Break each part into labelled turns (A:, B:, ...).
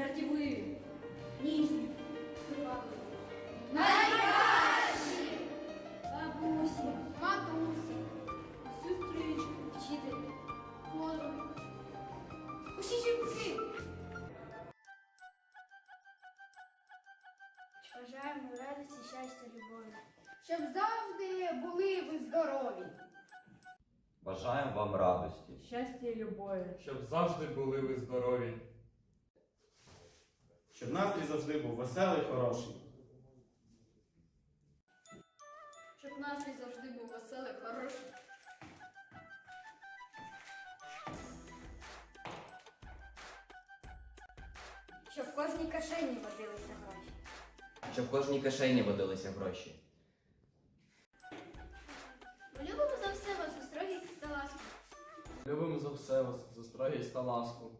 A: жартівливі,
B: ніжні,
A: привабливі. Найкращі! Бабусі,
B: матусі,
A: сестрички, вчителі,
B: подруги.
A: Усі жінки. Бажаємо радості, щастя, любові.
B: Щоб завжди були ви здорові.
C: Бажаємо вам радості, щастя і любові. Щоб завжди були ви
D: здорові. Щоб настрій завжди був веселий, хороший.
B: Щоб настрій завжди був веселий, хороший.
A: Щоб в кожній кишені водилися гроші. Щоб в
C: кожній кишені водилися гроші.
B: Ми любимо за все вас у строгість та ласку.
E: Любимо за все вас, за строгість та ласку.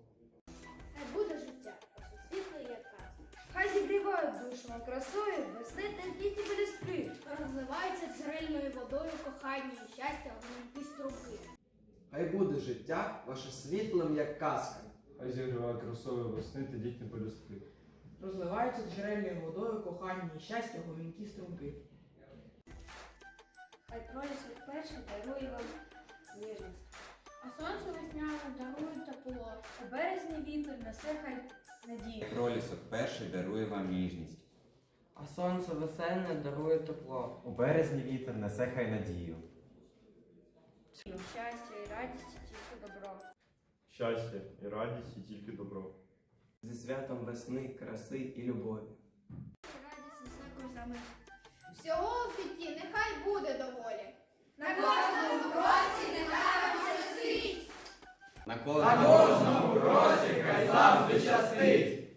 A: Красою, весни та діти полюстки.
B: Розливається джерельною водою кохання і щастя в струмки.
F: Хай буде життя ваше світлим, як казка.
D: Хай зігріває красою весни та дітні полюстки.
G: Розливаються джерельною водою кохання і щастя гомінкі струмки.
A: Хай пролісок перший дарує вам ніжність.
B: А сонце весняне дарує тепло.
A: У березні вітер несе хай надію.
C: Пролісок перший дарує вам ніжність.
F: А сонце весенне дарує тепло.
C: У березні вітер несе хай надію.
A: Щастя і радість тільки добро.
D: Щастя і радість і тільки добро.
F: Зі святом весни, краси і любові.
A: Радість несе кожна мить.
B: Всього в житті нехай буде доволі.
A: На кожному кроці нехай
B: вам щастить.
C: На кожному кроці хай завжди щастить!